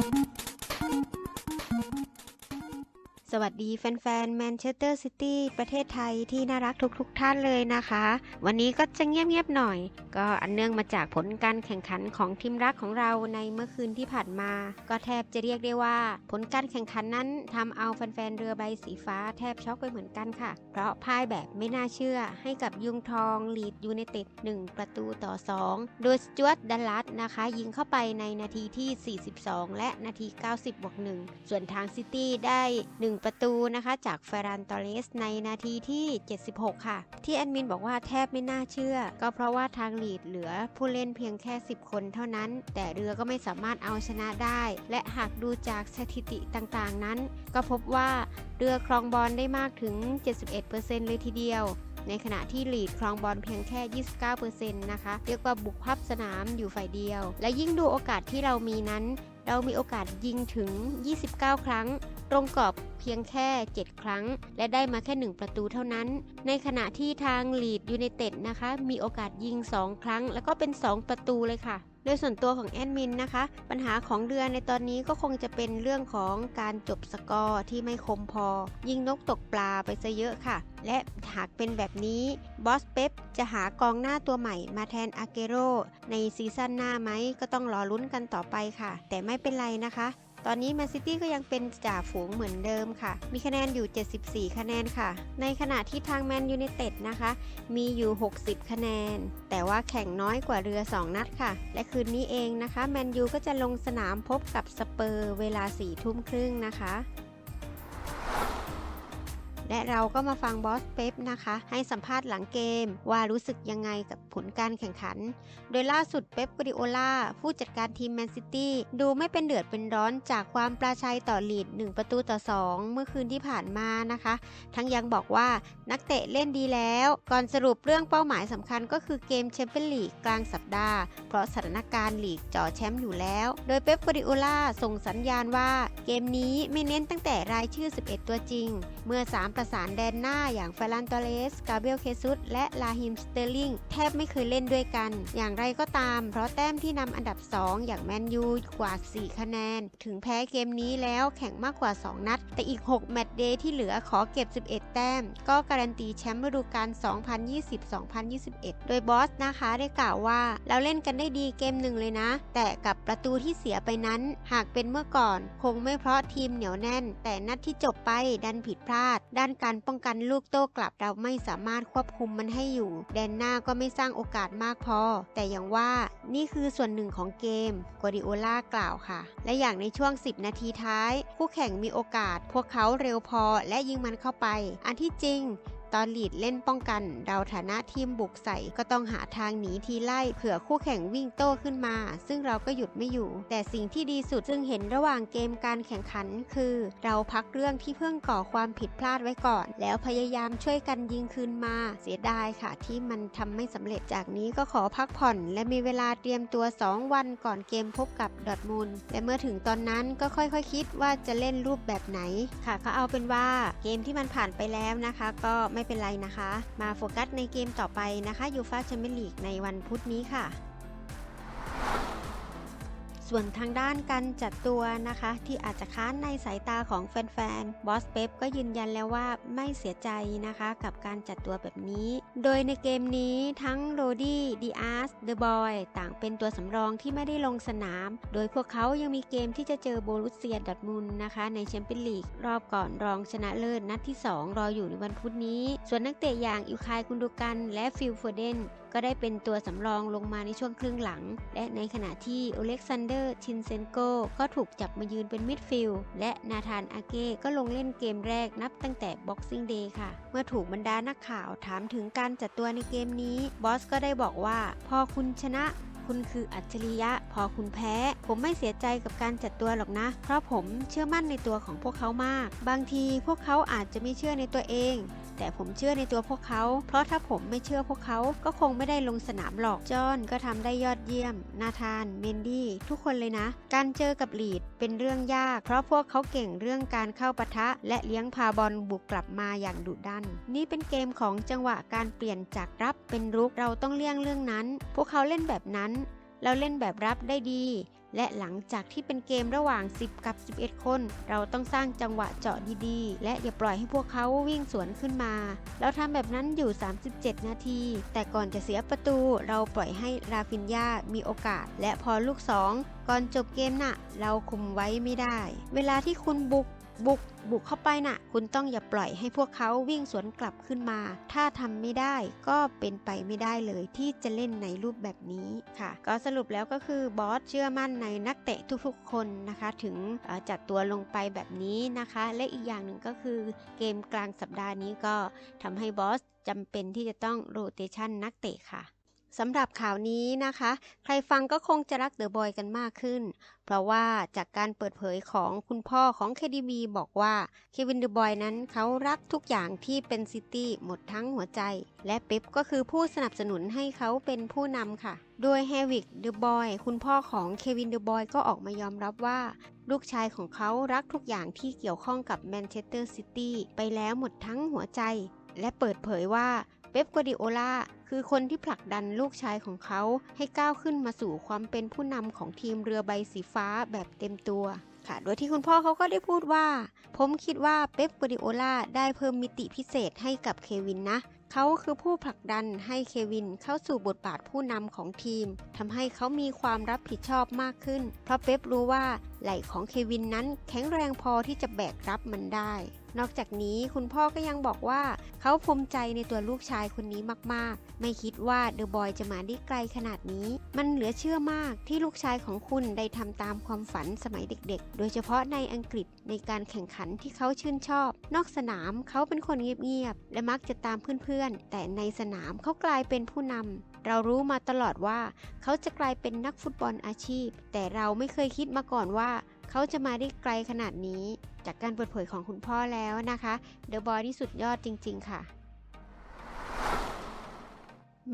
Thank you. สวัสดีแฟนๆแมนเชสเตอร์ซิตี้ประเทศไทยที่น่ารักทุกๆทท่านเลยนะคะ วันนี้ก็จะเงียบๆหน่อย ก็อันเนื่องมาจากผลการแข่งขันของทีมรักของเราในเมื่อคืนที่ผ่านมา ก็แทบจะเรียกได้ว่า ผลการแข่งขันนั้นทำเอาแฟนๆเรือใบสีฟ้าแทบช็อกไปเหมือนกันค่ะ เพราะพ่ายแบบไม่น่าเชื่อให้กับยุงทองลีดยูไนเต็ด1ประตูต่อ 2 โดยสจวตดัลลัสนะคะ ยิงเข้าไปในนาทีที่ 42 และนาที 90บวก1ส่วนทางซิตี้ได้1ประตูนะคะจากเฟรานตอเรสในนาทีที่ 76 ค่ะ ที่แอดมินบอกว่าแทบไม่น่าเชื่อ ก็เพราะว่าทางลีดเหลือผู้เล่นเพียงแค่ 10 คนเท่านั้น แต่เรือก็ไม่สามารถเอาชนะได้ และหากดูจากสถิติต่างๆนั้น ก็พบว่าเรือครองบอลได้มากถึง 71%เลยทีเดียวในขณะที่ลีดครองบอลเพียงแค่ 29%นะคะ เรียกว่าบุกพับสนามอยู่ฝ่ายเดียว และยิ่งดูโอกาสที่เรามีนั้น เรามีโอกาสยิงถึง 29 ครั้ง ตรงกรอบเพียงแค่ 7 ครั้ง และได้มาแค่ 1 ประตูเท่านั้น ในขณะที่ทางลีดยูไนเต็ดนะคะ มีโอกาสยิง 2 ครั้ง แล้วก็เป็น 2 ประตูเลยค่ะโดยส่วนตัวของแอดมินนะคะ ปัญหาของเรือในตอนนี้ก็คงจะเป็นเรื่องของการจบสกอร์ที่ไม่คมพอ ยิงนกตกปลาไปซะเยอะค่ะ และหากเป็นแบบนี้บอสเป๊ปจะหากองหน้าตัวใหม่มาแทนอาเกโรในซีซั่นหน้าไหมก็ต้องรอลุ้นกันต่อไปค่ะ แต่ไม่เป็นไรนะคะ ตอนนี้แมนซิตี้ก็ยังเป็นจ่าฝูงเหมือนเดิมค่ะ มีคะแนนอยู่ 74 คะแนนค่ะ ในขณะที่ทางแมนยูไนเต็ดนะคะ มีอยู่ 60 คะแนน แต่ว่าแข่งน้อยกว่าเรือ 2 นัดค่ะ และคืนนี้เองนะคะ แมนยูก็จะลงสนามพบกับสเปอร์เวลา4ทุ่มครึ่งนะคะ และเราก็มาฟังบอสเป๊ปนะคะ ให้สัมภาษณ์หลังเกม ว่ารู้สึกยังไงกับผลการแข่งขัน โดยล่าสุดเป๊ปกริโอลาผู้จัดการทีมแมนซิตี้ดูไม่เป็นเดือดเป็นร้อนจากความปราชัยต่อลีด 1 ประตูต่อ 2 เมื่อคืนที่ผ่านมานะคะ ทั้งยังบอกว่านักเตะเล่นดีแล้ว ก่อนสรุปเรื่องเป้าหมายสำคัญก็คือเกมแชมเปี้ยนลีกกลางสัปดาห์ เพราะสถานการณ์ลีกจ่อแชมป์อยู่แล้ว โดยเป๊ปกริโอลาส่งสัญญาณว่า เกมนี้ไม่เน้นตั้งแต่รายชื่อ 11 ตัวจริง เมื่อ3ประสานแดนหน้าอย่างเฟรานตอเลส กาเบียลเคซุสและลาฮิมสเตอร์ลิงแทบไม่เคยเล่นด้วยกัน อย่างไรก็ตาม เพราะแต้มที่นำอันดับ 2 อย่างแมนยูกว่า 4 คะแนน ถึงแพ้เกมนี้แล้วแข่งมากกว่า 2 นัด แต่อีก 6 แมตช์เดย์ที่เหลือขอเก็บ 11 แต้ม ก็การันตีแชมป์ฤดูกาล 2020-2021 โดยบอสนะคะได้กล่าวว่า เราเล่นกันได้ดีเกมหนึ่งเลยนะ แต่กับประตูที่เสียไปนั้น หากเป็นเมื่อก่อน คงไม่เพราะทีมเหนียวแน่น แต่นัดที่จบไปดันผิดพลาดด้านการป้องกันลูกโต้กลับเราไม่สามารถควบคุมมันให้อยู่ แดนหน้าก็ไม่สร้างโอกาสมากพอ แต่อย่างว่านี่คือส่วนหนึ่งของเกมกัวดิโอล่ากล่าวค่ะ และอย่างในช่วง 10 นาทีท้ายคู่แข่งมีโอกาส พวกเขาเร็วพอและยิงมันเข้าไป อันที่จริง ตอนลีดเล่นป้องกัน เราฐานะทีมบุกใส่ก็ต้องหาทางหนีทีไล่เผื่อคู่แข่งวิ่งโต้ขึ้นมา ซึ่งเราก็หยุดไม่อยู่ แต่สิ่งที่ดีสุดซึ่งเห็นระหว่างเกมการแข่งขัน คือ เราพักเรื่องที่เพิ่งก่อความผิดพลาดไว้ก่อน แล้วพยายามช่วยกันยิงคืนมา เสียดายค่ะที่มันทำไม่สำเร็จจากนี้ก็ขอพักผ่อน และมีเวลาเตรียมตัว 2 วันก่อนเกมพบกับดอทมุนด์และเมื่อถึงตอนนั้นก็ค่อยๆคคิดว่าจะเล่นรูปแบบไหนค่ะก็เอาเป็นว่าเกมที่มันผ่านไปแล้วนะคะ ก็ไม่ไม่เป็นไรนะคะ มาโฟกัสในเกมต่อไปนะคะยูฟาแชมเปี้ยนลีกในวันพุธนี้ค่ะ ส่วนทางด้านการจัดตัวนะคะ ที่อาจจะค้านในสายตาของแฟนๆ บอสเป๊ปก็ยืนยันแล้วว่าไม่เสียใจนะคะกับการจัดตัวแบบนี้ โดยในเกมนี้ทั้งโรดี้ดีอาร์สเดอะบอยต่างเป็นตัวสำรองที่ไม่ได้ลงสนาม โดยพวกเขายังมีเกมที่จะเจอโบรุสเซียดอร์ทมุนนะคะในแชมเปี้ยนลีกรอบก่อนรองชนะเลิศนัดที่ 2 รออยู่ในวันพุธนี้ ส่วนนักเตะอย่างอิวคายกุนดูกันและฟิลโฟเดน ก็ได้เป็นตัวสำรองลงมาในช่วงครึ่งหลัง และในขณะที่โอเล็กซานเดอร์ชินเซนโกก็ถูกจับมายืนเป็นมิดฟิลด์และนาธานอาเก้ก็ลงเล่นเกมแรกนับตั้งแต่ Boxing Day ค่ะ เมื่อถูกบรรดานักข่าวถามถึงการจัดตัวในเกมนี้ บอสก็ได้บอกว่า พอคุณชนะคุณคืออัจฉริยะพอคุณแพ้ ผมไม่เสียใจกับการจัดตัวหรอกนะ เพราะผมเชื่อมั่นในตัวของพวกเขามาก บางทีพวกเขาอาจจะไม่เชื่อในตัวเอง แต่ผมเชื่อในตัวพวกเขา เพราะถ้าผมไม่เชื่อพวกเขาก็คงไม่ได้ลงสนามหรอก จอห์นก็ทำได้ยอดเยี่ยม นาธาน เมนดี้ ทุกคนเลยนะ การเจอกับลีดเป็นเรื่องยาก เพราะพวกเขาเก่งเรื่องการเข้าปะทะ และเลี้ยงพาบอลบุกกลับมาอย่างดุดัน นี่เป็นเกมของจังหวะการเปลี่ยนจากรับเป็นรุกเราต้องเลี่ยงเรื่องนั้น พวกเขาเล่นแบบนั้น เราเล่นแบบรับได้ดี และหลังจากที่เป็นเกมระหว่าง 10 กับ 11 คน เราต้องสร้างจังหวะเจาะดีๆ และอย่าปล่อยให้พวกเขาวิ่งสวนขึ้นมา เราทำแบบนั้นอยู่ 37 นาที แต่ก่อนจะเสียประตูเราปล่อยให้ราฟินยามีโอกาส และพอลูก 2 ก่อนจบเกมน่ะ เราคุมไว้ไม่ได้ เวลาที่คุณบุก บุก บุกเข้าไปน่ะ คุณต้องอย่าปล่อยให้พวกเขาวิ่งสวนกลับขึ้นมา ถ้าทำไม่ได้ก็เป็นไปไม่ได้เลยที่จะเล่นในรูปแบบนี้ค่ะ ก็สรุปแล้วก็คือบอสเชื่อมั่นในนักเตะทุกๆ คนนะคะ ถึงจัดตัวลงไปแบบนี้นะคะ และอีกอย่างหนึ่งก็คือเกมกลางสัปดาห์นี้ก็ทำให้บอสจำเป็นที่จะต้องโรเตชันนักเตะค่ะ สำหรับข่าวนี้นะคะ ใครฟังก็คงจะรักเดอะบอยกันมากขึ้น เพราะว่าจากการเปิดเผยของคุณพ่อของ KDB บอกว่าเควินเดอะบอยนั้นเขารักทุกอย่างที่เป็นซิตี้หมดทั้งหัวใจ และเป๊ปก็คือผู้สนับสนุนให้เขาเป็นผู้นำค่ะ โดยแฮวิกเดอะบอยคุณพ่อของเควินเดอะบอยก็ออกมายอมรับว่า ลูกชายของเขารักทุกอย่างที่เกี่ยวข้องกับแมนเชสเตอร์ซิตี้ไปแล้วหมดทั้งหัวใจ และเปิดเผยว่า เป๊ปกวาดิโอลาคือคนที่ผลักดันลูกชายของเขาให้ก้าวขึ้นมาสู่ความเป็นผู้นำของทีมเรือใบสีฟ้าแบบเต็มตัวค่ะ โดยที่คุณพ่อเขาก็ได้พูดว่า ผมคิดว่าเป๊ปกวาดิโอลาได้เพิ่มมิติพิเศษให้กับเควินนะเขาคือผู้ผลักดันให้เควินเข้าสู่บทบาทผู้นำของทีมทำให้เขามีความรับผิดชอบมากขึ้น เพราะเป๊ปรู้ว่า ไหล่ของเควินนั้นแข็งแรงพอที่จะแบกรับมันได้ นอกจากนี้คุณพ่อก็ยังบอกว่า เขาภูมิใจในตัวลูกชายคนนี้มากๆ ไม่คิดว่าเดอะบอยจะมาได้ไกลขนาดนี้ มันเหลือเชื่อมากที่ลูกชายของคุณได้ทำตามความฝันสมัยเด็กๆ โดยเฉพาะในอังกฤษในการแข่งขันที่เขาชื่นชอบ นอกสนามเขาเป็นคนเงียบๆและมักจะตามเพื่อนๆ แต่ในสนามเขากลายเป็นผู้นำ เรารู้มาตลอดว่า เขาจะกลายเป็นนักฟุตบอลอาชีพ แต่เราไม่เคยคิดมาก่อนว่า เขาจะมาได้ไกลขนาดนี้ จากการเปิดเผยของคุณพ่อแล้วนะคะเดอะบอยที่สุดยอดจริง ๆ ค่ะ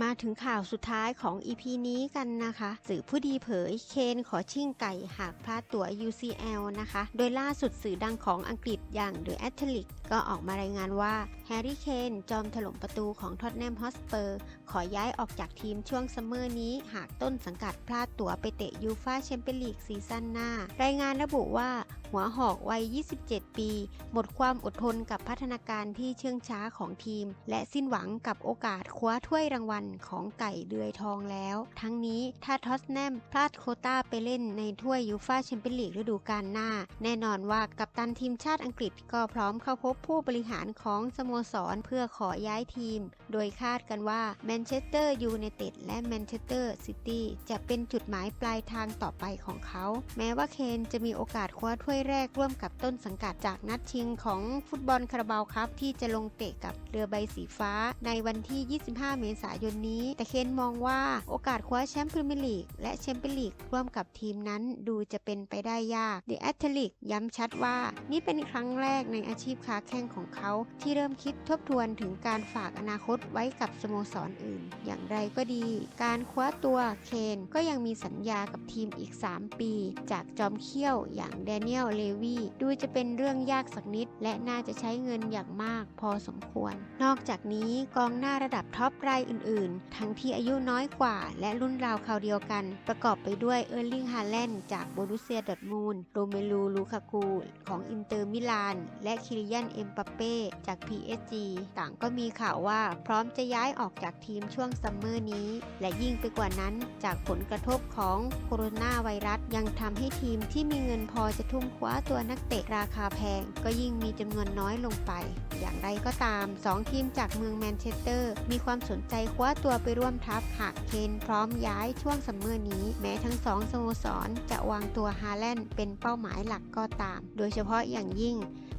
มาถึงข่าวสุดท้ายของ EP นี้กันนะคะ สื่อผู้ดีเผยเคนขอชิ่งไก่หากพลาดตั๋ว UCL นะคะ โดยล่าสุดสื่อดังของอังกฤษอย่าง The Athletic ก็ออกมารายงานว่าแฮร์รี่เคนจอมถล่มประตูของท็อตแนมฮอสเปอร์ ขอย้ายออกจากทีมช่วงซัมเมอร์นี้ หากต้นสังกัดพลาดตั๋วไปเตะยูฟาแชมเปี้ยนลีกซีซั่นหน้า รายงานระบุว่า หัวหอกวัย 27 ปี หมดความอดทนกับพัฒนาการที่เชื่องช้าของทีม และสิ้นหวังกับโอกาสคว้าถ้วยรางวัลของไก่เดือยทองแล้ว ทั้งนี้ถ้าท็อตแนมพลาดโคต้าไปเล่นในถ้วยยูฟาแชมเปี้ยนลีกฤดูกาลหน้า แน่นอนว่ากัปตันทีมชาติอังกฤษก็พร้อมเข้าพบผู้บริหารของสโมสรเพื่อขอย้ายทีม โดยคาดกันว่าแมนเชสเตอร์ยูไนเต็ดและแมนเชสเตอร์ซิตี้จะเป็นจุดหมายปลายทางต่อไปของเขา แม้ว่าเคนจะมีโอกาสคว้าถ้วยแรกร่วมกับต้นสังกัดจากนัดชิงของฟุตบอลคาราบาวครับที่จะลงเตะกับเรือใบสีฟ้า ในวันที่ 25 เมษายนนี้ แต่เคนมองว่าโอกาสคว้าแชมป์พรีเมียร์ลีกและแชมเปี้ยนลีกร่วมกับทีมนั้นดูจะเป็นไปได้ยาก The Athletic ย้ำชัดว่า นี่เป็นครั้งแรกในอาชีพค้าแข่งของเขาที่เริ่มคิดคิดทบทวนถึงการฝากอนาคตไว้กับสโมสรออื่น อย่างไรก็ดี การคว้าตัวเคนก็ยังมีสัญญากับทีมอีก 3 ปี จากจอมเขี้ยวอย่างแดเนียลเลวีดูจะเป็นเรื่องยากสักนิด และน่าจะใช้เงินอย่างมากพอสมควร นอกจากนี้กองหน้าระดับท็อปรายอื่นๆ ทั้งที่อายุน้อยกว่า และรุ่นราวคราวเดียวกัน ประกอบไปด้วยเออร์ลิงฮาแลนด์จากโบรุเซียดอทมูลโรเมลูลูคากูของอินเตอร์มิลาน และคิริยันเอ็มปัปเป้จาก PSG ต่างก็มีข่าวว่าพร้อมจะย้ายออกจากทีมช่วงซัมเมอร์นี้ และยิ่งไปกว่านั้นจากผลกระทบของโคโรนาไวรัสยังทำให้ทีมที่มีเงินพอจะทุ่มคว้าตัวนักเตะราคาแพง ก็ยิ่งมีจำนวนน้อยลงไป อย่างไรก็ตาม 2 ทีมจากเมืองแมนเชสเตอร์ มีความสนใจคว้าตัวไปร่วมทัพหากเคนพร้อมย้ายช่วงซัมเมอร์นี้ แม้ทั้งสองสโมสรจะวางตัวฮาแลนด์เป็นเป้าหมายหลักก็ตาม โดยเฉพาะอย่างยิ่ง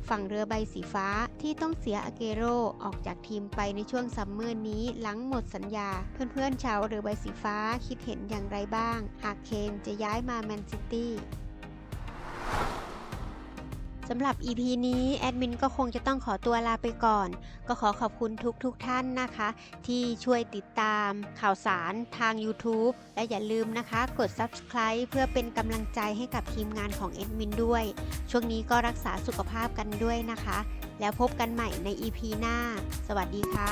ฝั่งเรือใบสีฟ้าที่ต้องเสียอาเกโรออกจากทีมไปในช่วงซัมเมอร์นี้หลังหมดสัญญา เพื่อนๆชาวเรือใบสีฟ้าคิดเห็นอย่างไรบ้าง หากเคนจะย้ายมาแมนซิตี้ สำหรับ EP นี้แอดมินก็คงจะต้องขอตัวลาไปก่อน ก็ขอขอบคุณทุกๆทท่านนะคะ ที่ช่วยติดตามข่าวสารทาง YouTube และอย่าลืมนะคะ กด Subscribe เพื่อเป็นกำลังใจให้กับทีมงานของแอดมินด้วย ช่วงนี้ก็รักษาสุขภาพกันด้วยนะคะ แล้วพบกันใหม่ใน EP หน้า สวัสดีค่ะ